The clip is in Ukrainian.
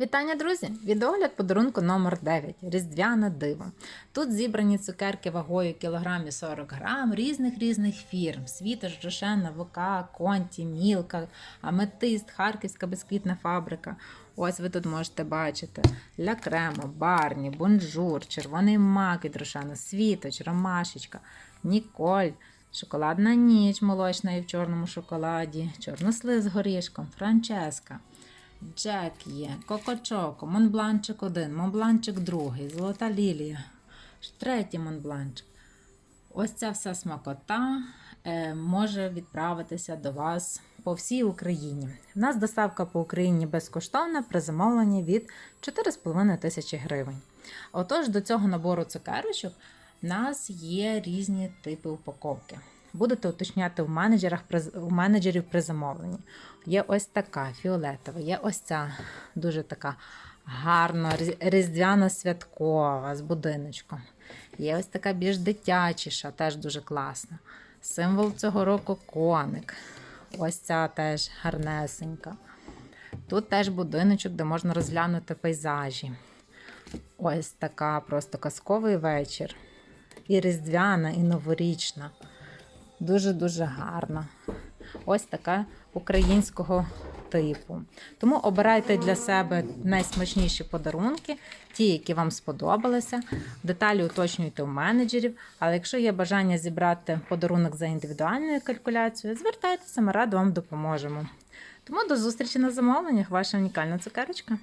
Вітання, друзі! Відогляд подарунку номер 9 Різдвяне диво. Тут зібрані цукерки вагою кілограмі 40 грам різних різних фірм: Світоч, Рошена, ВК, Конті, Мілка, Аметист, Харківська безквітна фабрика. Ось ви тут можете бачити Ля Кремо, Барні, Бонжур, Червоний мак від Рошена, Світоч, Ромашечка, Ніколь. Шоколадна ніч молочна і в чорному шоколаді, чорнослив з горішком, Франческа, Джек є, Кокочоко, Монбланчик 1, Монбланчик 2, Золота Лілія, третій Монбланчик. Ось ця вся смакота е, може відправитися до вас по всій Україні. У нас доставка по Україні безкоштовна при замовленні від 4,5 тисячі гривень. Отож, до цього набору цукерочок в нас є різні типи упаковки. Будете уточняти у менеджерах у менеджерів при замовленні. Є ось така фіолетова, є ось ця дуже така гарна, різ- різдвяно-святкова з будиночком. Є ось така більш дитячіша, теж дуже класна. Символ цього року коник. Ось ця теж гарнесенька. Тут теж будиночок, де можна розглянути пейзажі. Ось така просто казковий вечір. І різдвяна, і новорічна. Дуже-дуже гарна. Ось така українського типу. Тому обирайте для себе найсмачніші подарунки, ті, які вам сподобалися. Деталі уточнюйте у менеджерів. Але якщо є бажання зібрати подарунок за індивідуальною калькуляцією, звертайтеся, ми радо вам допоможемо. Тому до зустрічі на замовленнях, ваша унікальна цукерочка.